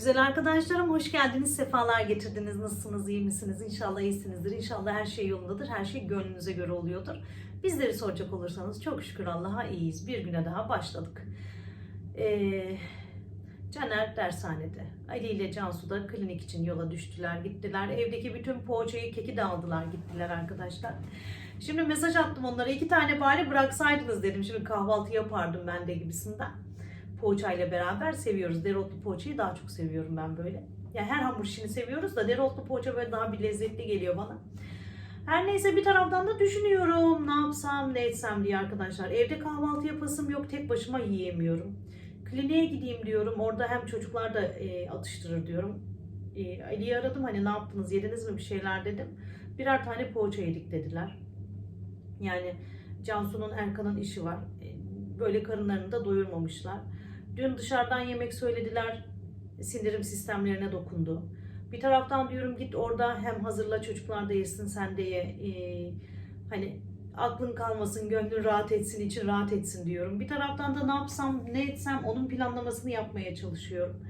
Güzel arkadaşlarım hoş geldiniz, sefalar getirdiniz. Nasılsınız, iyi misiniz? İnşallah iyisinizdir. İnşallah her şey yolundadır. Her şey gönlünüze göre oluyordur. Bizleri soracak olursanız çok şükür Allah'a iyiyiz. Bir güne daha başladık. Ee, Caner dershanede. Ali ile Cansu da klinik için yola düştüler, gittiler. Evdeki bütün poğaçayı, keki de aldılar, gittiler arkadaşlar. Şimdi mesaj attım onlara. iki tane bari bıraksaydınız dedim. Şimdi kahvaltı yapardım ben de gibisinden poğaçayla beraber seviyoruz. Dereotlu poğaçayı daha çok seviyorum ben böyle. Yani her hamur işini seviyoruz da dereotlu poğaça böyle daha bir lezzetli geliyor bana. Her neyse bir taraftan da düşünüyorum ne yapsam ne etsem diye arkadaşlar. Evde kahvaltı yapasım yok tek başıma yiyemiyorum. Kliniğe gideyim diyorum. Orada hem çocuklar da e, atıştırır diyorum. E, Ali'yi aradım hani ne yaptınız yediniz mi bir şeyler dedim. Birer tane poğaça yedik dediler. Yani Cansu'nun Erkan'ın işi var. E, Böyle karınlarını da doyurmamışlar. Dün dışarıdan yemek söylediler. Sindirim sistemlerine dokundu. Bir taraftan diyorum git orada hem hazırla çocuklar da yesin sen de ye. Ee, hani aklın kalmasın, gönlün rahat etsin, için rahat etsin diyorum. Bir taraftan da ne yapsam, ne etsem onun planlamasını yapmaya çalışıyorum.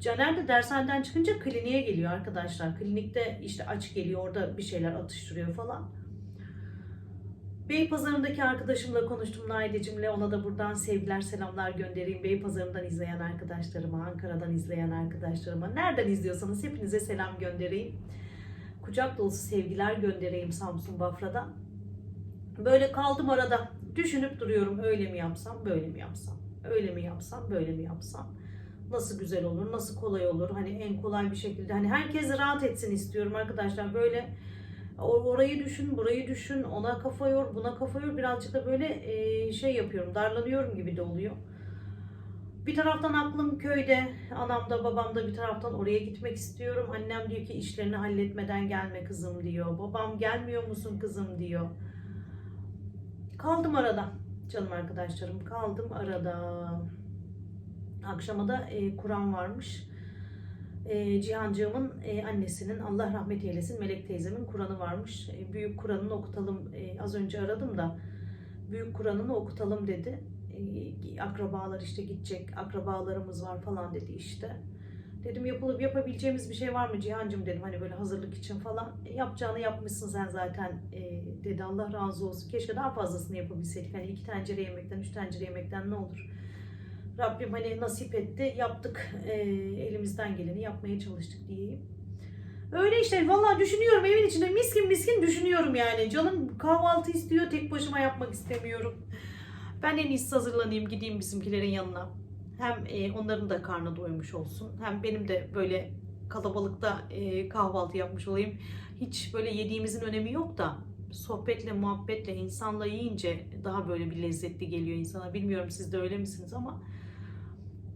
Caner de dershaneden çıkınca kliniğe geliyor arkadaşlar. Klinikte işte aç geliyor, orada bir şeyler atıştırıyor falan. Beypazarı'ndaki arkadaşımla konuştum Naideciğimle. Ona da buradan sevgiler, selamlar göndereyim. Beypazarı'ndan izleyen arkadaşlarıma, Ankara'dan izleyen arkadaşlarıma. Nereden izliyorsanız hepinize selam göndereyim. Kucak dolusu sevgiler göndereyim Samsun Bafra'dan. Böyle kaldım arada. Düşünüp duruyorum öyle mi yapsam, böyle mi yapsam? Öyle mi yapsam, böyle mi yapsam? Nasıl güzel olur, nasıl kolay olur? Hani en kolay bir şekilde. Hani herkes rahat etsin istiyorum arkadaşlar. Böyle Orayı düşün, burayı düşün, ona kafa yor, buna kafa yor. Birazcık da böyle şey yapıyorum, darlanıyorum gibi de oluyor. Bir taraftan aklım köyde, anamda, babamda bir taraftan oraya gitmek istiyorum. Annem diyor ki işlerini halletmeden gelme kızım diyor. Babam gelmiyor musun kızım diyor. Kaldım arada canım arkadaşlarım, kaldım arada. Akşama da e, Kur'an varmış e, Cihancığımın e, annesinin Allah rahmet eylesin Melek teyzemin Kur'an'ı varmış. E, büyük Kur'an'ını okutalım. E, az önce aradım da büyük Kur'an'ını okutalım dedi. E, akrabalar işte gidecek, akrabalarımız var falan dedi işte. Dedim yapılıp yapabileceğimiz bir şey var mı Cihancığım dedim hani böyle hazırlık için falan. E, yapacağını yapmışsın sen zaten e, dedi Allah razı olsun. Keşke daha fazlasını yapabilseydik. Hani iki tencere yemekten, üç tencere yemekten ne olur. Rabbim hani nasip etti, yaptık, e, elimizden geleni yapmaya çalıştık diyeyim. Öyle işte vallahi düşünüyorum evin içinde miskin miskin düşünüyorum yani. Canım kahvaltı istiyor, tek başıma yapmak istemiyorum. Ben en iyisi hazırlanayım, gideyim bizimkilerin yanına. Hem e, onların da karnı doymuş olsun, hem benim de böyle kalabalıkta e, kahvaltı yapmış olayım. Hiç böyle yediğimizin önemi yok da sohbetle, muhabbetle, insanla yiyince daha böyle bir lezzetli geliyor insana. Bilmiyorum siz de öyle misiniz ama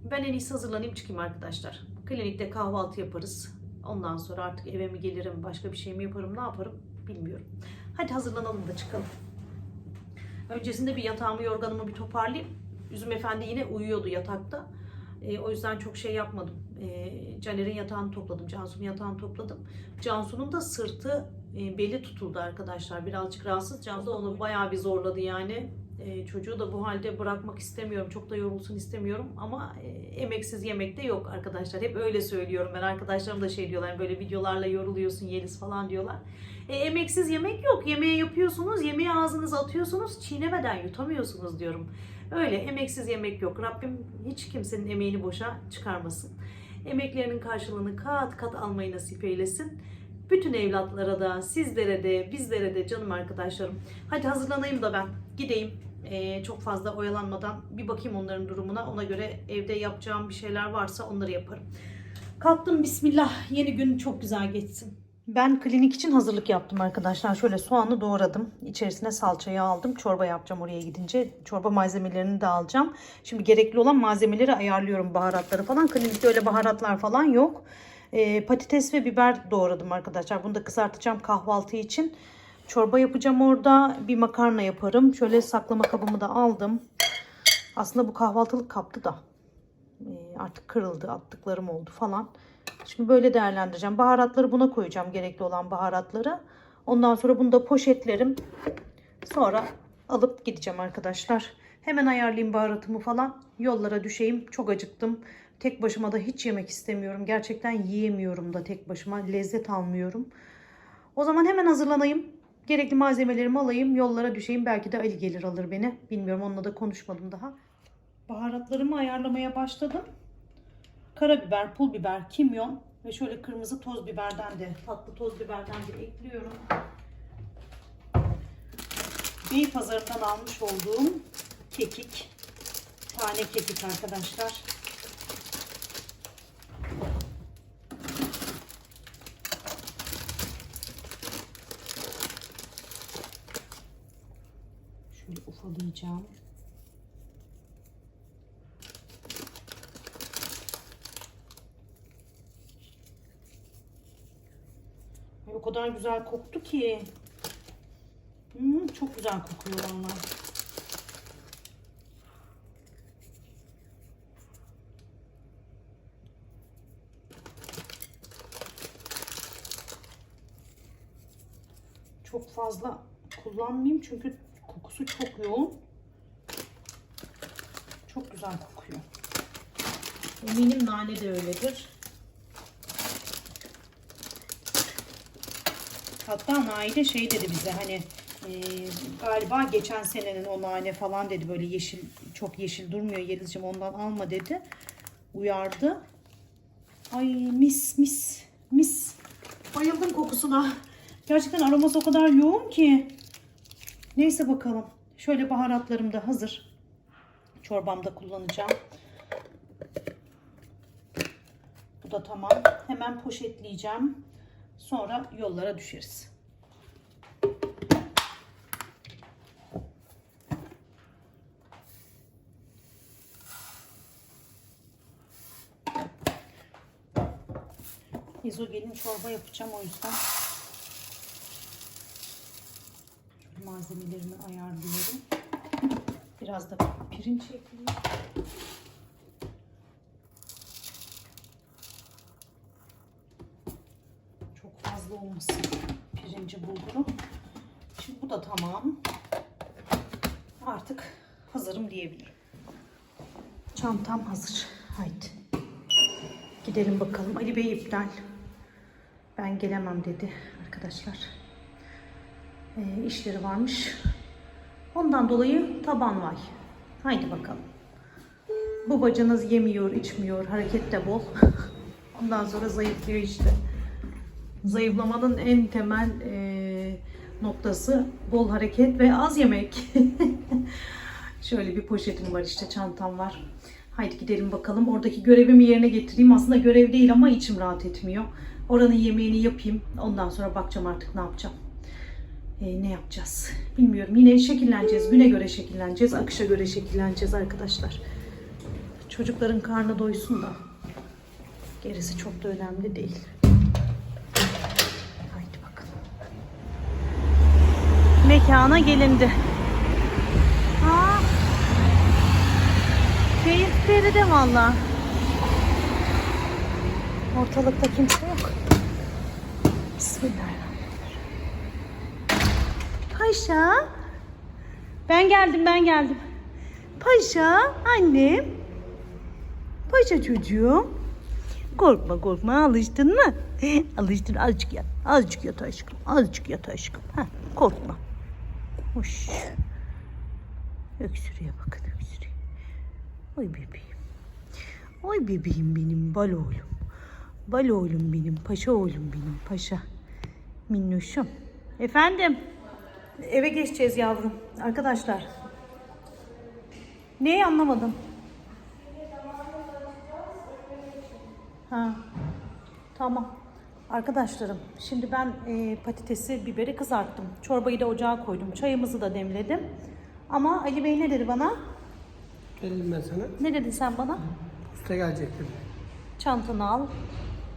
ben en iyisi hazırlanayım çıkayım arkadaşlar. Klinikte kahvaltı yaparız. Ondan sonra artık eve mi gelirim, başka bir şey mi yaparım, ne yaparım bilmiyorum. Hadi hazırlanalım da çıkalım. Öncesinde bir yatağımı, yorganımı bir toparlayayım. Üzüm Efendi yine uyuyordu yatakta. E, o yüzden çok şey yapmadım. E, Caner'in yatağını topladım, Cansu'nun yatağını topladım. Cansu'nun da sırtı, e, beli tutuldu arkadaşlar. Birazcık rahatsız. Cansu onu bayağı bir zorladı yani. E, çocuğu da bu halde bırakmak istemiyorum. Çok da yorulsun istemiyorum. Ama e, emeksiz yemek de yok arkadaşlar. Hep öyle söylüyorum ben. Arkadaşlarım da şey diyorlar. Böyle videolarla yoruluyorsun Yeliz falan diyorlar. E, emeksiz yemek yok. Yemeği yapıyorsunuz. Yemeği ağzınıza atıyorsunuz. Çiğnemeden yutamıyorsunuz diyorum. Öyle emeksiz yemek yok. Rabbim hiç kimsenin emeğini boşa çıkarmasın. Emeklerinin karşılığını kat kat almayı nasip eylesin. Bütün evlatlara da, sizlere de, bizlere de canım arkadaşlarım. Hadi hazırlanayım da ben gideyim. Ee, çok fazla oyalanmadan bir bakayım onların durumuna. Ona göre evde yapacağım bir şeyler varsa onları yaparım. Kalktım bismillah. Yeni gün çok güzel geçsin. Ben klinik için hazırlık yaptım arkadaşlar. Şöyle soğanı doğradım. İçerisine salçayı aldım. Çorba yapacağım oraya gidince. Çorba malzemelerini de alacağım. Şimdi gerekli olan malzemeleri ayarlıyorum. Baharatları falan. Klinikte öyle baharatlar falan yok. Ee, patates ve biber doğradım arkadaşlar. Bunu da kızartacağım kahvaltı için. Çorba yapacağım orada. Bir makarna yaparım. Şöyle saklama kabımı da aldım. Aslında bu kahvaltılık kaptı da. Ee, artık kırıldı. Attıklarım oldu falan. Şimdi böyle değerlendireceğim. Baharatları buna koyacağım. Gerekli olan baharatları. Ondan sonra bunu da poşetlerim. Sonra alıp gideceğim arkadaşlar. Hemen ayarlayayım baharatımı falan. Yollara düşeyim. Çok acıktım. Tek başıma da hiç yemek istemiyorum. Gerçekten yiyemiyorum da tek başıma. Lezzet almıyorum. O zaman hemen hazırlanayım. Gerekli malzemelerimi alayım. Yollara düşeyim. Belki de Ali gelir alır beni. Bilmiyorum onunla da konuşmadım daha. Baharatlarımı ayarlamaya başladım. Karabiber, pul biber, kimyon ve şöyle kırmızı toz biberden de tatlı toz biberden de ekliyorum. Bey pazarından almış olduğum kekik. Tane kekik arkadaşlar. Şöyle ufalayacağım. Ay, o kadar güzel koktu ki. Hmm, çok güzel kokuyor vallahi. Çok fazla kullanmayayım çünkü kokusu çok yoğun. Çok güzel kokuyor. Eminim nane de öyledir. Hatta Naide şey dedi bize hani e, galiba geçen senenin o nane falan dedi böyle yeşil çok yeşil durmuyor Yelizciğim ondan alma dedi. Uyardı. Ay mis mis mis. Bayıldım kokusuna. Gerçekten aroması o kadar yoğun ki. Neyse bakalım. Şöyle baharatlarım da hazır. Çorbamda kullanacağım. Bu da tamam. Hemen poşetleyeceğim. Sonra yollara düşeriz. İzogelin çorba yapacağım o yüzden. Şöyle malzemelerimi ayarlıyorum. Biraz da pirinç ekleyeyim. Çok fazla olmasın pirinci bulguru. Şimdi bu da tamam. Artık hazırım diyebilirim. Çantam hazır. Haydi. Gidelim bakalım. Ali Bey iptal. Ben gelemem dedi arkadaşlar. E, işleri varmış. Ondan dolayı taban vay. Haydi bakalım. Bu bacanız yemiyor, içmiyor, hareket de bol. Ondan sonra zayıflıyor işte. Zayıflamanın en temel e, noktası bol hareket ve az yemek. Şöyle bir poşetim var işte çantam var. Haydi gidelim bakalım. Oradaki görevimi yerine getireyim. Aslında görev değil ama içim rahat etmiyor. Oranın yemeğini yapayım. Ondan sonra bakacağım artık ne yapacağım. Ee, ne yapacağız? Bilmiyorum. Yine şekilleneceğiz. Güne göre şekilleneceğiz. Akışa göre şekilleneceğiz arkadaşlar. Çocukların karnı doysun da. Gerisi çok da önemli değil. Haydi bakalım. Mekana gelindi. Aa, keyifleri de valla. Ortalıkta kimse yok. Bismillahirrahmanirrahim. Paşa. Ben geldim ben geldim. Paşa annem. Paşa çocuğum. Korkma korkma alıştın mı? Alıştın azıcık yat. Azıcık yat aşkım. Azıcık yat aşkım. Heh, korkma. Hoş. Öksürüğe bakın öksürüğe. Oy bebeğim. Oy bebeğim benim bal oğlum. Bal oğlum benim. Paşa oğlum benim. Paşa. Minnoşum. Efendim. Eve geçeceğiz yavrum. Arkadaşlar. Neyi anlamadım. Ha. Tamam. Arkadaşlarım şimdi ben e, patatesi, biberi kızarttım. Çorbayı da ocağa koydum. Çayımızı da demledim. Ama Ali Bey ne dedi bana? Geldim ben sana. Ne dedin sen bana? Usta gelecek dedi. Çantanı al,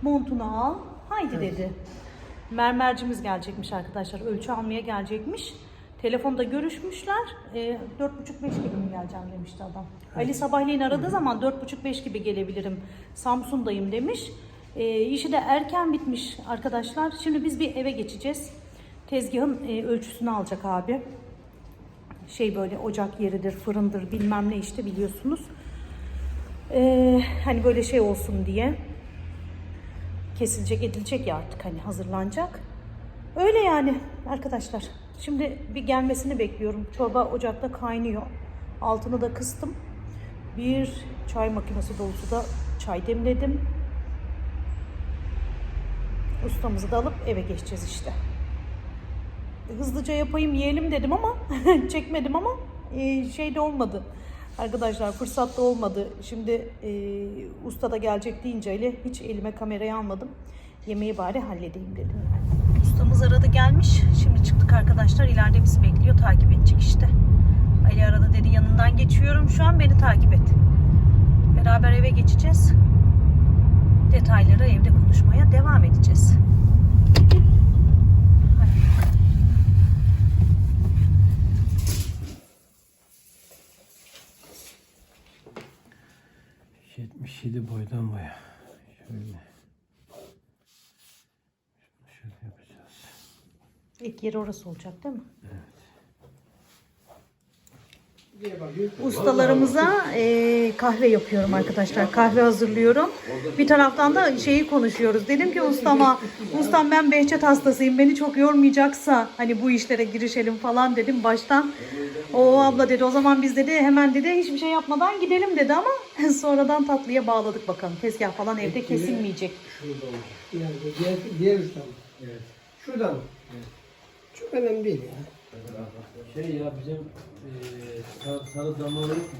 montunu al. Haydi dedi. Mermercimiz gelecekmiş arkadaşlar. Ölçü almaya gelecekmiş. Telefonda görüşmüşler. E, 4.30-5 gibi mi geleceğim demişti adam. Ali sabahleyin aradığı zaman 4.30-5 gibi gelebilirim. Samsun'dayım demiş. E, işi de erken bitmiş arkadaşlar. Şimdi biz bir eve geçeceğiz. Tezgahın e, ölçüsünü alacak abi. Şey böyle ocak yeridir, fırındır bilmem ne işte biliyorsunuz. Ee, hani böyle şey olsun diye. Kesilecek edilecek ya artık hani hazırlanacak. Öyle yani arkadaşlar. Şimdi bir gelmesini bekliyorum. Çorba ocakta kaynıyor. Altını da kıstım. Bir çay makinesi dolusu da çay demledim. Ustamızı da alıp eve geçeceğiz işte. Hızlıca yapayım yiyelim dedim ama çekmedim ama e, şey de olmadı. Arkadaşlar fırsat da olmadı. Şimdi e, usta da gelecek deyince öyle hiç elime kamerayı almadım. Yemeği bari halledeyim dedim. Ustamız aradı gelmiş. Şimdi çıktık arkadaşlar. İleride bizi bekliyor. Takip edecek işte. Ali aradı dedi yanından geçiyorum. Şu an beni takip et. Beraber eve geçeceğiz. Detayları evde konuşmaya devam edeceğiz. Hadi. 77 boydan boya. Şöyle. Şöyle yapacağız. İlk yeri orası olacak değil mi? Bakıyor. Ustalarımıza e, kahve yapıyorum arkadaşlar. Kahve hazırlıyorum. Bir taraftan da şeyi konuşuyoruz. Dedim ki ustama, ustam ben Behçet hastasıyım. Beni çok yormayacaksa hani bu işlere girişelim falan dedim baştan. O abla dedi o zaman biz dedi hemen dedi hiçbir şey yapmadan gidelim dedi ama sonradan tatlıya bağladık bakalım. Tezgah falan evde kesilmeyecek. Şurada. Yani diğer, diğer ustam. Evet. Şurada mı? Evet. Çok önemli değil ya. Şey ya bizim sarı, sarı damlalı yok mu?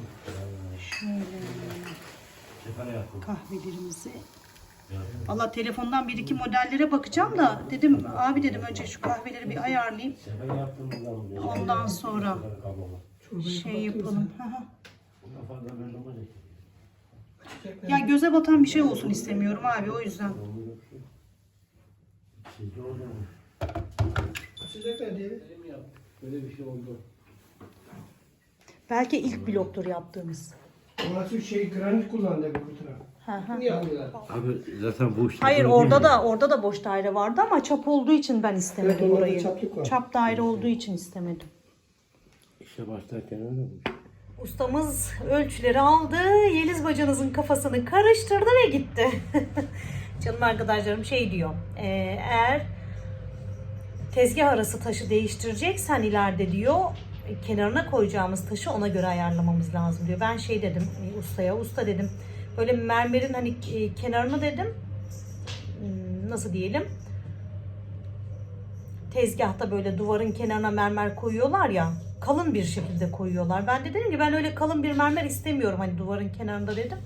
kahvelerimizi. Valla telefondan bir iki modellere bakacağım da dedim abi dedim önce şu kahveleri bir ayarlayayım. Ondan sonra şey yapalım. Ya göze batan bir şey olsun istemiyorum abi o yüzden. Böyle bir şey oldu. Belki ilk bloktur yaptığımız. Orası şey granit kullandı bu taraf. Hı hı. Niye aldılar? Abi zaten bu işte. Hayır orada da orada da boş daire vardı ama çap olduğu için ben istemedim Evet, orada orayı. çaplık var. Çap daire olduğu için istemedim. İşe başlarken öyle olmuş. Ustamız ölçüleri aldı. Yeliz bacanızın kafasını karıştırdı ve gitti. Canım arkadaşlarım şey diyor. e, eğer tezgah arası taşı değiştireceksen ileride diyor kenarına koyacağımız taşı ona göre ayarlamamız lazım diyor. Ben şey dedim e, ustaya. Usta dedim böyle mermerin hani e, kenarını dedim hmm, nasıl diyelim tezgahta böyle duvarın kenarına mermer koyuyorlar ya kalın bir şekilde koyuyorlar. Ben de dedim ki ben öyle kalın bir mermer istemiyorum hani duvarın kenarında dedim.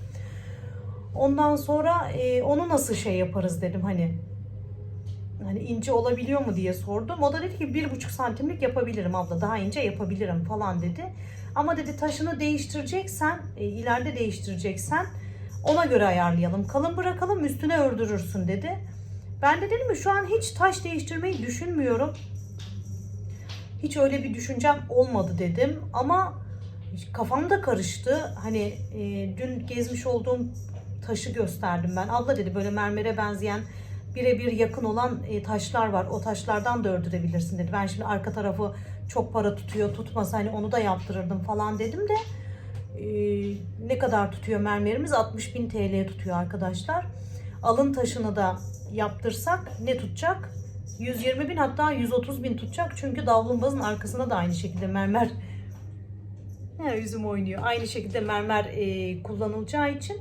Ondan sonra e, onu nasıl şey yaparız dedim hani hani ince olabiliyor mu diye sordum. O da dedi ki bir buçuk santimlik yapabilirim abla daha ince yapabilirim falan dedi. Ama dedi taşını değiştireceksen e, ileride değiştireceksen ona göre ayarlayalım. Kalın bırakalım üstüne ördürürsün dedi. Ben de dedim ki şu an hiç taş değiştirmeyi düşünmüyorum. Hiç öyle bir düşüncem olmadı dedim ama kafam da karıştı. Hani e, dün gezmiş olduğum taşı gösterdim ben. Abla dedi böyle mermere benzeyen birebir yakın olan e, taşlar var. O taşlardan da ördürebilirsin dedi. Ben şimdi arka tarafı çok para tutuyor. Tutmasa hani onu da yaptırırdım falan dedim de e, ne kadar tutuyor mermerimiz? 60 bin TL tutuyor arkadaşlar. Alın taşını da yaptırsak ne tutacak? 120 bin hatta 130 bin tutacak. Çünkü davlumbazın arkasına da aynı şekilde mermer Ha, yüzüm oynuyor. Aynı şekilde mermer e, kullanılacağı için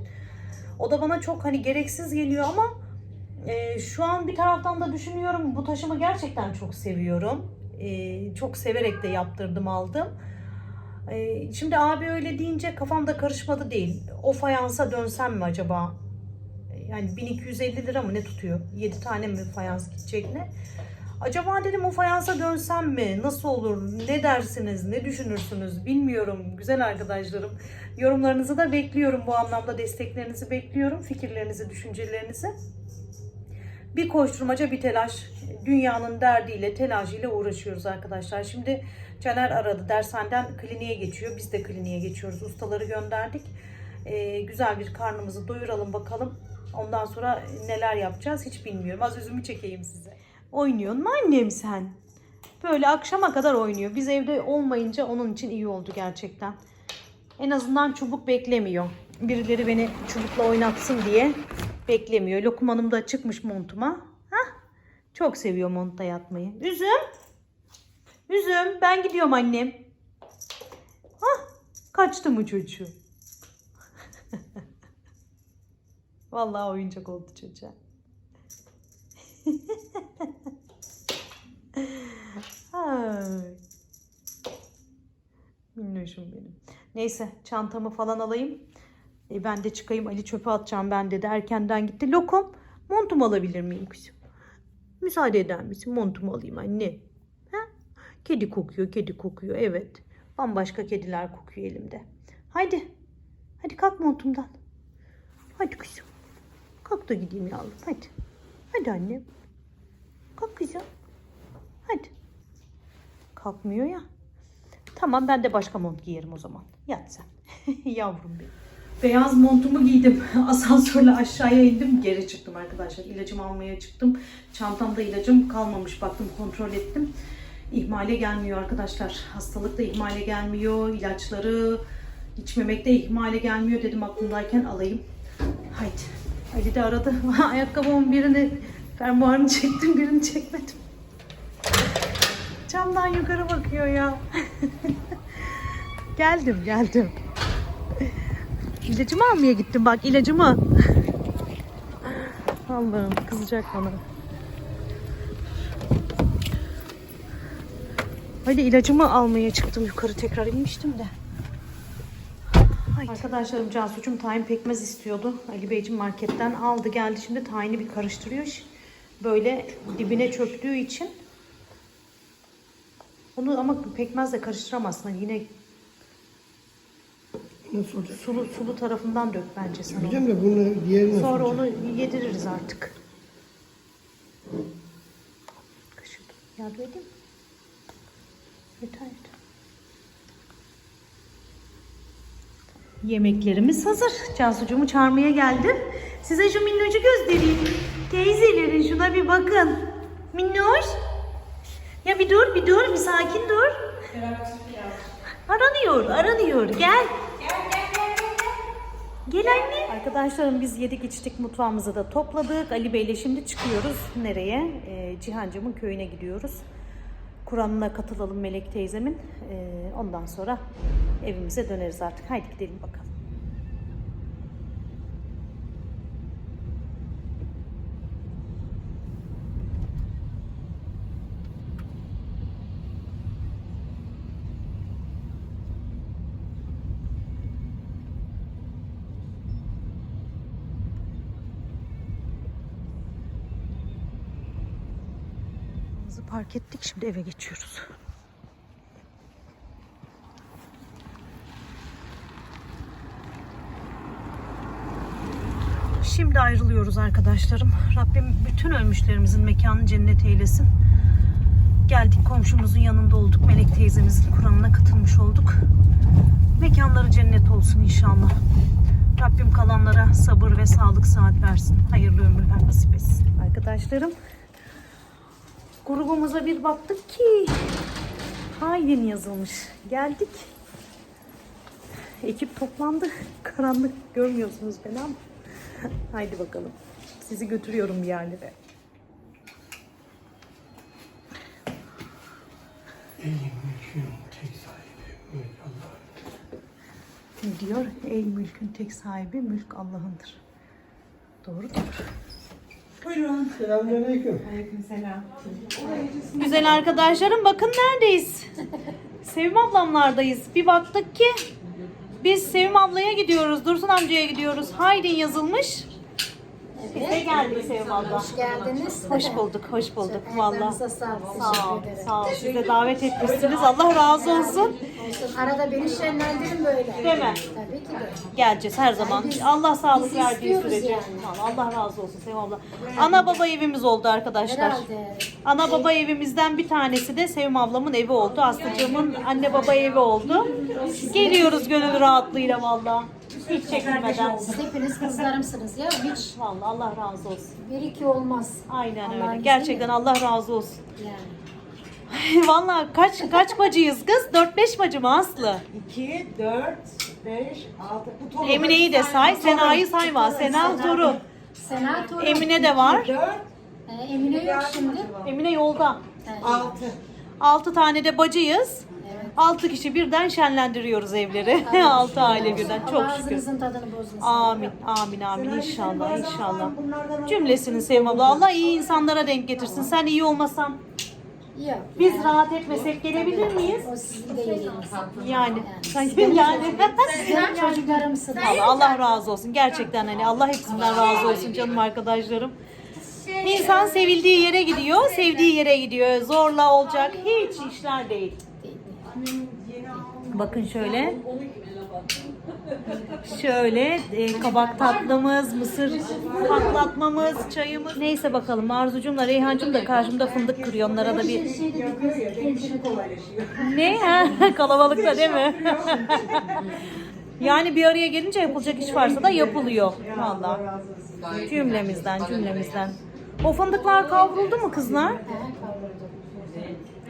o da bana çok hani gereksiz geliyor ama e, şu an bir taraftan da düşünüyorum bu taşımı gerçekten çok seviyorum. E, çok severek de yaptırdım aldım. E, şimdi abi öyle deyince kafamda karışmadı değil. O fayansa dönsem mi acaba? Yani 1250 lira mı ne tutuyor? 7 tane mi fayans gidecek ne? Acaba dedim o fayansa dönsem mi? Nasıl olur? Ne dersiniz? Ne düşünürsünüz? Bilmiyorum güzel arkadaşlarım. Yorumlarınızı da bekliyorum bu anlamda. Desteklerinizi bekliyorum. Fikirlerinizi, düşüncelerinizi. Bir koşturmaca bir telaş. Dünyanın derdiyle, telaşıyla uğraşıyoruz arkadaşlar. Şimdi Caner aradı. Dershaneden kliniğe geçiyor. Biz de kliniğe geçiyoruz. Ustaları gönderdik. Ee, güzel bir karnımızı doyuralım bakalım. Ondan sonra neler yapacağız hiç bilmiyorum. Az üzümü çekeyim size. Oynuyorsun mu annem sen? Böyle akşama kadar oynuyor. Biz evde olmayınca onun için iyi oldu gerçekten. En azından çubuk beklemiyor. birileri beni çubukla oynatsın diye beklemiyor. Lokum Hanım da çıkmış montuma. Hah, çok seviyor montta yatmayı. Üzüm. Üzüm ben gidiyorum annem. Hah, kaçtı mı çocuğu? Vallahi oyuncak oldu çocuğa. Ay. Minnoşum benim. Neyse çantamı falan alayım. E, ben de çıkayım Ali çöpe atacağım ben dedi. Erkenden gitti. Lokum montumu alabilir miyim kızım? Müsaade eder misin? Montumu alayım anne. Ha? Kedi kokuyor, kedi kokuyor. Evet. Bambaşka kediler kokuyor elimde. Haydi. Hadi kalk montumdan. Hadi kızım. Kalk da gideyim yavrum. Hadi. Hadi annem. Kalk kızım. Hadi. Kalkmıyor ya. Tamam ben de başka mont giyerim o zaman. Yat sen. Yavrum benim. Beyaz montumu giydim. Asansörle aşağıya indim. Geri çıktım arkadaşlar. İlacımı almaya çıktım. Çantamda ilacım kalmamış. Baktım kontrol ettim. İhmale gelmiyor arkadaşlar. Hastalık da ihmale gelmiyor. İlaçları içmemek de ihmale gelmiyor dedim aklımdayken alayım. Haydi. Ali de aradı. Ayakkabımın birini fermuarını çektim birini çekmedim. Camdan yukarı bakıyor ya. geldim geldim. İlacımı almaya gittim bak ilacımı. Allah'ım kızacak bana. Hadi ilacımı almaya çıktım yukarı tekrar inmiştim de. Ay. Arkadaşlarım Cansu'cum tahin pekmez istiyordu. Ali Beyciğim marketten aldı geldi şimdi tahini bir karıştırıyor. Böyle dibine çöktüğü için onu ama pekmezle karıştıramazsın. Hani Yine Nasıl olacak? sulu sulu tarafından dök bence sen onu. Hocam da bunu diğeri nasıl Sonra olacak? onu yediririz artık. Kaşık yardım edeyim mi? Yeter yeter. Yemeklerimiz hazır. Cansucuğumu çağırmaya geldim. Size şu minnocu göstereyim. Teyzelerin şuna bir bakın. Minnoş. Ya bir dur bir dur bir sakin dur. Aranıyor aranıyor gel. Gel anne. Arkadaşlarım biz yedik içtik mutfağımızı da topladık. Ali Bey ile şimdi çıkıyoruz. Nereye? Ee, Cihancımın köyüne gidiyoruz. Kur'an'ına katılalım Melek teyzemin. Ee, ondan sonra evimize döneriz artık. Haydi gidelim bakalım. Park ettik. Şimdi eve geçiyoruz. Şimdi ayrılıyoruz arkadaşlarım. Rabbim bütün ölmüşlerimizin mekanı cennet eylesin. Geldik komşumuzun yanında olduk. Melek teyzemizin Kur'an'ına katılmış olduk. Mekanları cennet olsun inşallah. Rabbim kalanlara sabır ve sağlık saat versin. Hayırlı ömürler nasip etsin. Arkadaşlarım grubumuza bir baktık ki Haydin yazılmış. Geldik. Ekip toplandı. Karanlık görmüyorsunuz beni ama. Haydi bakalım. Sizi götürüyorum bir yerlere. Ey mülkün tek sahibi mülk Allah'ın. Ne diyor? Ey mülkün tek sahibi mülk Allah'ındır. Doğrudur. Buyurun. Selamünaleyküm. Aleykümselam. Güzel arkadaşlarım bakın neredeyiz? Sevim ablamlardayız. Bir baktık ki biz Sevim ablaya gidiyoruz. Dursun amcaya gidiyoruz. Haydin yazılmış. Biz de geldik Sevim abla. Hoş geldiniz. Hoş bulduk, hoş bulduk valla. Ayaklarınıza sağlık. Sağ ol, Teşekkür ederim. sağ ol. Siz de davet etmişsiniz. Allah razı olsun. Olsun. Arada beni şenlendirin böyle. Değil mi? Tabii ki de. Geleceğiz her zaman. biz- Allah sağlık biz verdiği istiyoruz sürece. yani. Vallahi Allah razı olsun Sevim abla. Ana baba evimiz oldu arkadaşlar. Herhalde. Ana baba evimizden bir tanesi de Sevim ablamın evi oldu. Aslıcığımın anne baba evi oldu. Geliyoruz gönül rahatlığıyla valla. Hiç çekinmeden. Siz hepiniz kızlarımsınız ya. Hiç Vallahi Allah razı olsun. bir iki olmaz. Aynen Allah'ın öyle. izniyle. Gerçekten Allah razı olsun. Yani. Vallahi kaç kaç bacıyız kız? 4-5 bacı mı Aslı? 2, 4, beş, altı. Bu torunları Emine'yi de say, Sena'yı sayma. Sena torun. Sena torun. Emine de var. Dört, Ee, Emine yok şimdi. Emine yolda. Evet. altı. 6 tane de bacıyız. 6 kişi birden şenlendiriyoruz evleri. 6 aile birden. Çok şükür. ağzınızın tadını bozmasın. Amin, amin, amin. İnşallah, inşallah. Cümlesini Sevim abla. Allah iyi insanlara denk getirsin. Sen iyi olmasan Yok. biz rahat etmesek gelebilir miyiz? O sizin değiliniz. Yani. yani. Sizin çocuklarımsınız. Allah, Allah razı olsun. Gerçekten hani Allah hepsinden razı olsun canım arkadaşlarım. İnsan sevildiği yere gidiyor, sevdiği yere gidiyor. Zorla olacak hiç işler değil. Bakın şöyle. Şöyle e, kabak tatlımız, mısır patlatmamız, çayımız. Neyse bakalım Arzucumla Reyhancım da karşımda fındık kırıyor. Onlara da bir ne? Ha, Kalabalıkta değil mi? yani bir araya gelince yapılacak iş varsa da yapılıyor. Vallahi. Cümlemizden, cümlemizden. O fındıklar kavruldu mu kızlar?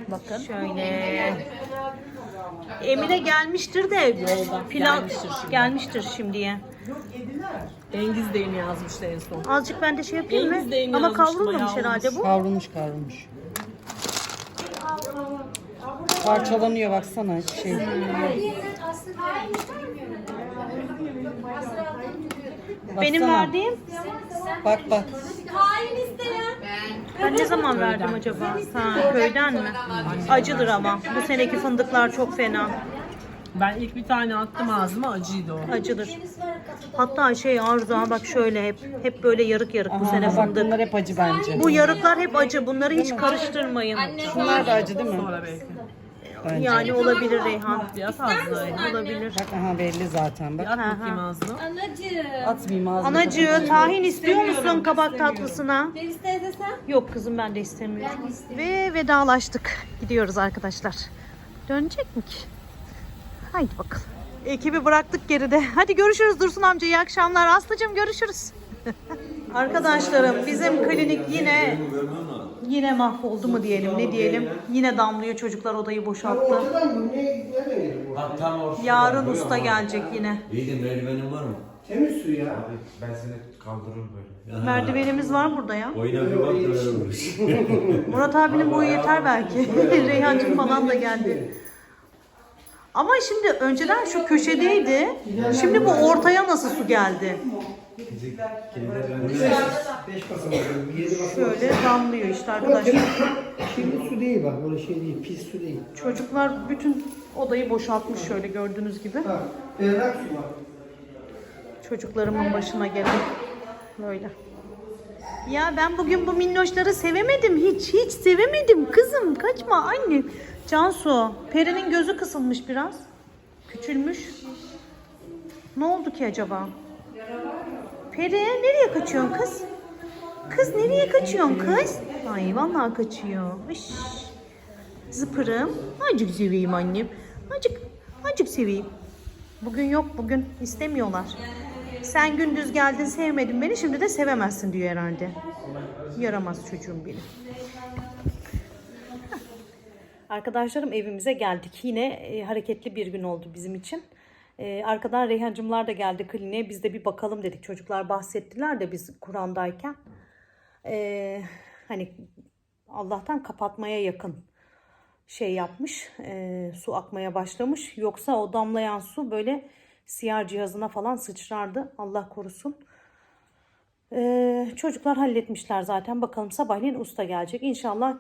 Bakın. Şöyle. Emine gelmiştir de pilav gelmiştir. şimdiye. Engiz de yeni yazmıştı en son. Azıcık ben de şey yapayım mı? yeni Ama yazmıştım, kavrulmamış herhalde bu. Kavrulmuş kavrulmuş. Parçalanıyor baksana şey. Benim Baksana. verdiğim Bak bak. ben ne zaman verdim acaba? Ha, köyden mi? Acıdır ama. Bu seneki fındıklar çok fena. Ben ilk bir tane attım ağzıma acıydı o. Acıdır. Hatta şey Arzu ha bak şöyle hep hep böyle yarık yarık bu sene Aha, bak fındık. bunlar hep acı bence. Bu yarıklar hep acı. Bunları hiç karıştırmayın. Bunlar da acı değil mi? Sonra belki. Bence. Yani olabilir Reyhan. Biraz fazla. Olabilir. Bak aha belli zaten bak. At bakayım ağzına. Atmayayım ağzına. Anacığı tahin istiyor musun kabak tatlısına? Yok kızım ben de istemiyorum. Ve vedalaştık. Gidiyoruz arkadaşlar. Dönecek mi ki? Haydi bakalım. Ekibi bıraktık geride. Hadi görüşürüz Dursun amca. İyi akşamlar. Aslıcığım görüşürüz. Arkadaşlarım bizim klinik yine yine mahvoldu mu diyelim ne diyelim. Yine damlıyor çocuklar odayı boşalttı. Ortadan mı? Ne, nereden geliyor bu? Bak tam ortada. Yarın Buyur usta ama. gelecek yine. İyi de merdivenin var mı? Temiz su ya. Ben seni kaldırırım böyle. Merdivenimiz var burada ya. Oyna bir bak da öyle vururuz. Murat abinin boyu yeter belki. Reyhancığım falan da geldi. Ama şimdi önceden şu köşedeydi. Şimdi bu ortaya nasıl su geldi? Beş basamak, yedi basamak. Şöyle damlıyor işte arkadaşlar. Kirli su değil bak, böyle şey değil, pis su değil. Çocuklar bütün odayı boşaltmış şöyle gördüğünüz gibi. Ha, berrak su var. Çocuklarımın başına gelen böyle. Ya ben bugün bu minnoşları sevemedim. Hiç hiç sevemedim. Kızım kaçma anne. Cansu, Peri'nin gözü kısılmış biraz. Küçülmüş. Ne oldu ki acaba? Peri nereye kaçıyorsun kız? Kız nereye kaçıyorsun kız? Ay vallahi kaçıyor. Iş. Zıpırım. Acık seveyim annem. Acık, acık seveyim. Bugün yok bugün istemiyorlar. Sen gündüz geldin sevmedin beni şimdi de sevemezsin diyor herhalde. Yaramaz çocuğum benim. Arkadaşlarım evimize geldik. Yine e, hareketli bir gün oldu bizim için. E, arkadan Reyhancımlar da geldi kliniğe. Biz de bir bakalım dedik. Çocuklar bahsettiler de biz Kur'an'dayken. E, hani Allah'tan kapatmaya yakın şey yapmış. e, su akmaya başlamış. Yoksa o damlayan su böyle siyah cihazına falan sıçrardı. Allah korusun. E, çocuklar halletmişler zaten. Bakalım sabahleyin usta gelecek. İnşallah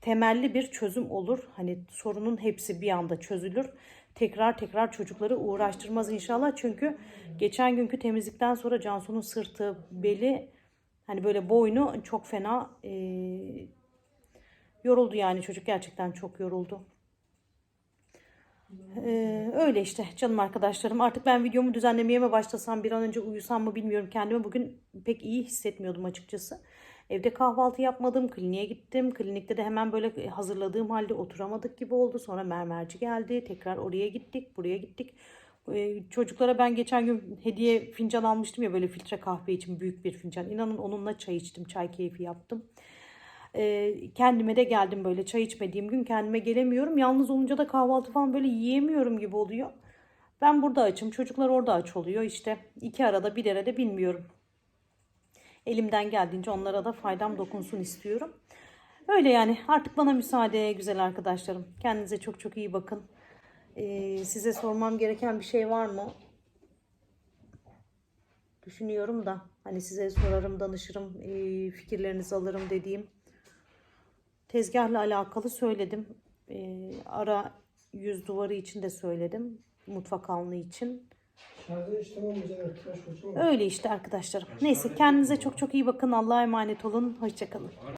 temelli bir çözüm olur. Hani sorunun hepsi bir anda çözülür. Tekrar tekrar çocukları uğraştırmaz inşallah. Çünkü geçen günkü temizlikten sonra Cansu'nun sırtı, beli, hani böyle boynu çok fena e, yoruldu yani çocuk gerçekten çok yoruldu. Ee, öyle işte canım arkadaşlarım. Artık ben videomu düzenlemeye mi başlasam bir an önce uyusam mı bilmiyorum. Kendimi bugün pek iyi hissetmiyordum açıkçası. Evde kahvaltı yapmadım. Kliniğe gittim. Klinikte de hemen böyle hazırladığım halde oturamadık gibi oldu. Sonra mermerci geldi. Tekrar oraya gittik. Buraya gittik. Ee, çocuklara ben geçen gün hediye fincan almıştım ya böyle filtre kahve için büyük bir fincan. İnanın onunla çay içtim. Çay keyfi yaptım. Ee, kendime de geldim böyle çay içmediğim gün kendime gelemiyorum. Yalnız olunca da kahvaltı falan böyle yiyemiyorum gibi oluyor. Ben burada açım. Çocuklar orada aç oluyor. İşte iki arada bir arada bilmiyorum. Elimden geldiğince onlara da faydam dokunsun istiyorum. Öyle yani artık bana müsaade güzel arkadaşlarım. Kendinize çok çok iyi bakın. Ee, size sormam gereken bir şey var mı? Düşünüyorum da hani size sorarım, danışırım, ee, fikirlerinizi alırım dediğim tezgahla alakalı söyledim. Ee, ara yüz duvarı için de söyledim. Mutfak alnı için. Öyle işte arkadaşlarım. Neyse kendinize çok çok iyi bakın. Allah'a emanet olun. Hoşçakalın.